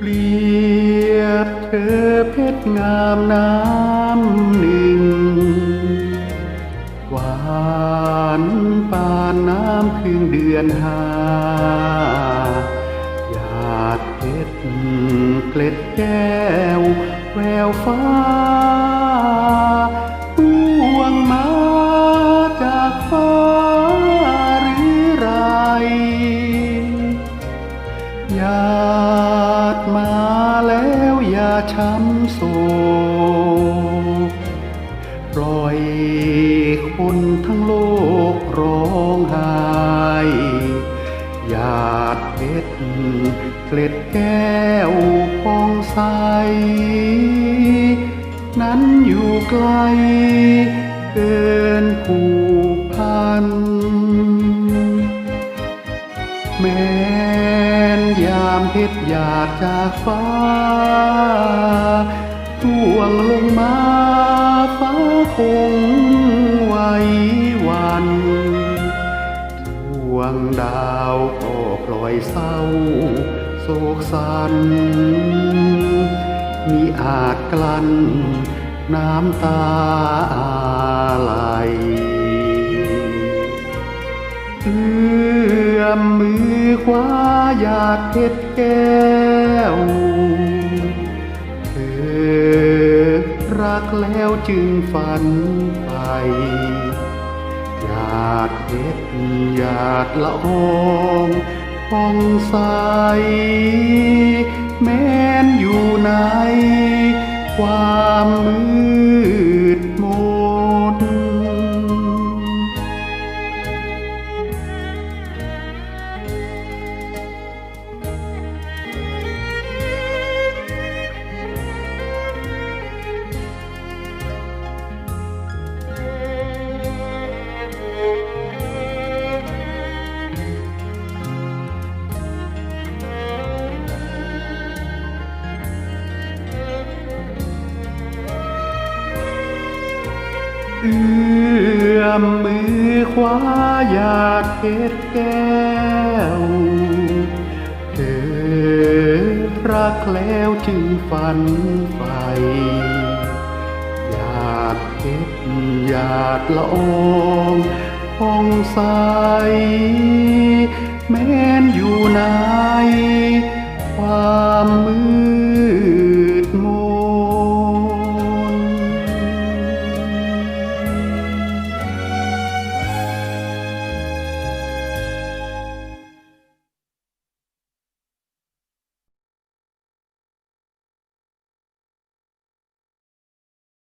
เปรียบเธอเพชรงามน้ำหนึ่ง หวานปานน้ำพึ่งเดือนหาหยาดเพชรเกล็ดแก้วแววฟ้า ช้ำโศกปล่อยคนทั้งโลกร้องไห้หยาดเพชรเกล็ดแก้วพองใส นั้นอยู่ไกลเกิน นยามเพชรหยาดจากฟ้าร่วงลงมาฟ้าคงไวหวันดวงดาวก็ปล่อยเศร้าโศกสัน มีอาจกลั้นน้ำตาไหลเอื้อมมือ คว้าอยากเพ็ดแก้วเธอรักแล้วจึงฝันไป อยากเพ็ดอยากละอองพองใส เอื้อมมือคว้าอยากเห็ดแก้วเธอรักแล้วจึงฝันไปอยากเห็ดอยากละองพองใสแม้นอยู่นา